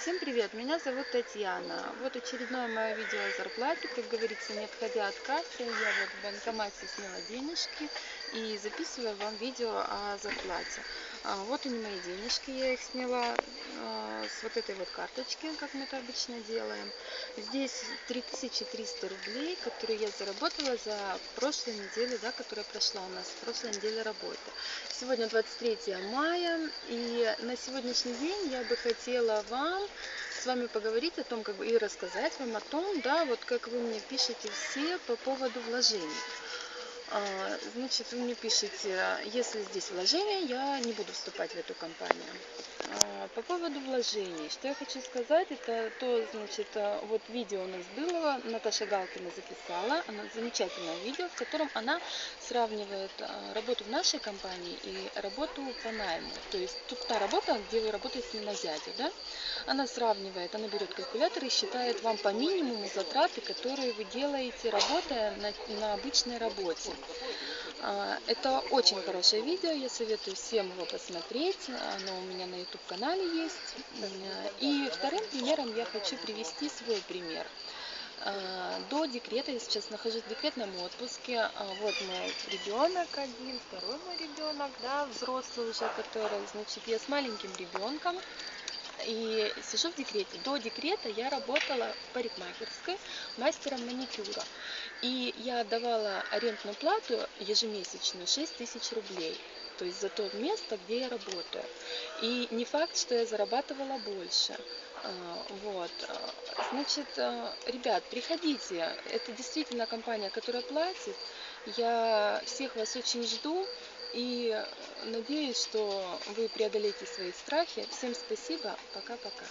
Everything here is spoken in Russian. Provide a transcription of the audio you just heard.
Всем привет, меня зовут Татьяна. Вот очередное мое видео о зарплате. Как говорится, не отходя от кассы, я вот в банкомате сняла денежки и записываю вам видео о зарплате. А, вот они мои денежки, я их сняла а, с вот этой вот карточки, как мы это обычно делаем. Здесь 3300 рублей, которые я заработала за прошлую неделю, да, которая прошла у нас, прошлой неделе работы. Сегодня 23 мая, и на сегодняшний день я бы хотела вам с вами поговорить о том, как бы и рассказать вам о том, да, вот как вы мне пишете все по поводу вложений. А, значит, вы мне пишете, если здесь вложения, я не буду вступать в эту компанию. А, по поводу вложений, что я хочу сказать, это то, значит, а, вот видео у нас было, Наташа Галкина записала, она замечательное видео, в котором она сравнивает работу в нашей компании и работу по найму. То есть тут та работа, где вы работаете на дядю, да? Она сравнивает, она берет калькулятор и считает вам по минимуму затраты, которые вы делаете, работая на, на обычной работе. А, это очень хорошее видео, я советую всем его посмотреть, оно у меня на YouTube канале есть. И вторым примером я хочу привести свой пример. А, до декрета, я сейчас нахожусь в декретном отпуске, а, вот мой ребенок один, второй мой ребенок, да, взрослый уже, который, значит, я с маленьким ребенком, и сижу в декрете. До декрета я работала в парикмахерской мастером маникюра. И я давала арендную плату ежемесячную 6 тысяч рублей. То есть за то место, где я работаю. И не факт, что я зарабатывала больше. А, вот. Значит, а, ребят, приходите. Это действительно компания, которая платит. Я всех вас очень жду. И надеюсь, что вы преодолеете свои страхи. Всем спасибо. Пока-пока.